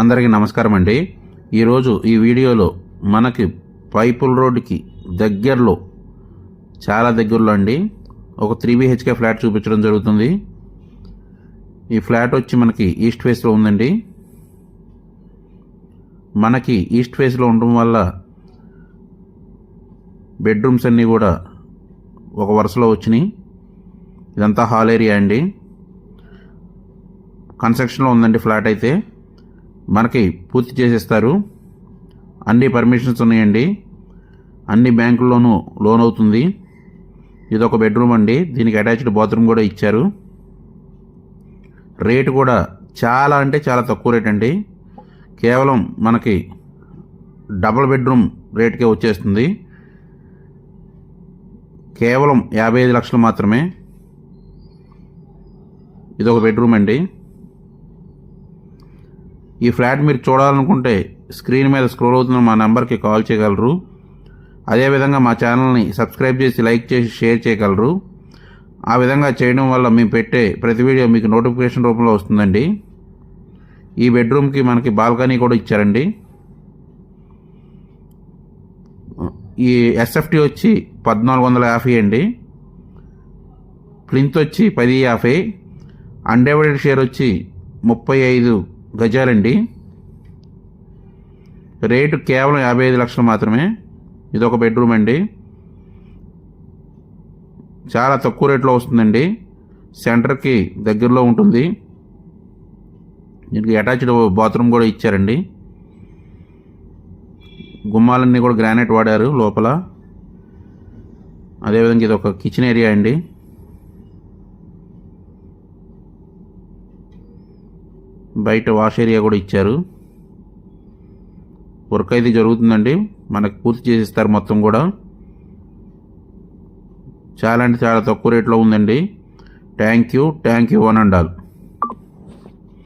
అందరికీ నమస్కారం అండి. ఈరోజు ఈ వీడియోలో మనకి పైపుల్ రోడ్డుకి దగ్గరలో చాలా దగ్గరలో అండి ఒక త్రీ బిహెచ్కే ఫ్లాట్ చూపించడం జరుగుతుంది. ఈ ఫ్లాట్ వచ్చి మనకి ఈస్ట్ ఫేస్లో ఉందండి. మనకి ఈస్ట్ ఫేస్లో ఉండడం వల్ల బెడ్రూమ్స్ అన్నీ కూడా ఒక వరుసలో వచ్చినాయి. ఇదంతా హాల్ ఏరియా అండి. కన్స్ట్రక్షన్లో ఉందండి ఫ్లాట్ అయితే. మనకి పూర్తి చేసేస్తారు. అన్ని పర్మిషన్స్ ఉన్నాయండి. అన్ని బ్యాంకుల్లోనూ లోన్ అవుతుంది. ఇది ఒక బెడ్రూమ్ అండి. దీనికి అటాచ్డ్ బాత్రూమ్ కూడా ఇచ్చారు. రేటు కూడా చాలా అంటే చాలా తక్కువ రేట్ అండి. కేవలం మనకి డబుల్ బెడ్రూమ్ రేట్కే వచ్చేస్తుంది. కేవలం యాభై ఐదు లక్షలు మాత్రమే. ఇది ఒక బెడ్రూమ్ అండి. ఈ ఫ్లాట్ మీరు చూడాలనుకుంటే స్క్రీన్ మీద స్క్రోల్ అవుతున్న మా నెంబర్కి కాల్ చేయగలరు. అదేవిధంగా మా ఛానల్ని సబ్స్క్రైబ్ చేసి లైక్ చేసి షేర్ చేయగలరు. ఆ విధంగా చేయడం వల్ల మేము పెట్టే ప్రతి వీడియో మీకు నోటిఫికేషన్ రూపంలో వస్తుందండి. ఈ బెడ్రూమ్కి మనకి బాల్కనీ కూడా ఇచ్చారండి. ఈ ఎస్ఎఫ్టీ వచ్చి పద్నాలుగు వందల యాభై అండి. ప్లింత్ వచ్చి పది యాభై. అన్డివైడెడ్ షేర్ వచ్చి ముప్పై ఐదు. గజాలండి. రేటు కేవలం యాభై ఐదు లక్షలు మాత్రమే. ఇది ఒక బెడ్రూమ్ అండి చాలా తక్కువ రేట్లో వస్తుందండి. సెంటర్కి దగ్గరలో ఉంటుంది. దీనికి అటాచ్డ్ బాత్రూమ్ కూడా ఇచ్చారండి. గుమ్మాలన్నీ కూడా గ్రానైట్ వాడారు లోపల. అదేవిధంగా ఇది ఒక కిచెన్ ఏరియా అండి. బయట వాష్ ఏరియా కూడా ఇచ్చారు. వర్క్ అయితే జరుగుతుందండి. మనకు పూర్తి చేసిస్తారు మొత్తం కూడా. చాలా అంటే చాలా తక్కువ రేట్లో ఉందండి. Thank you thank you one and all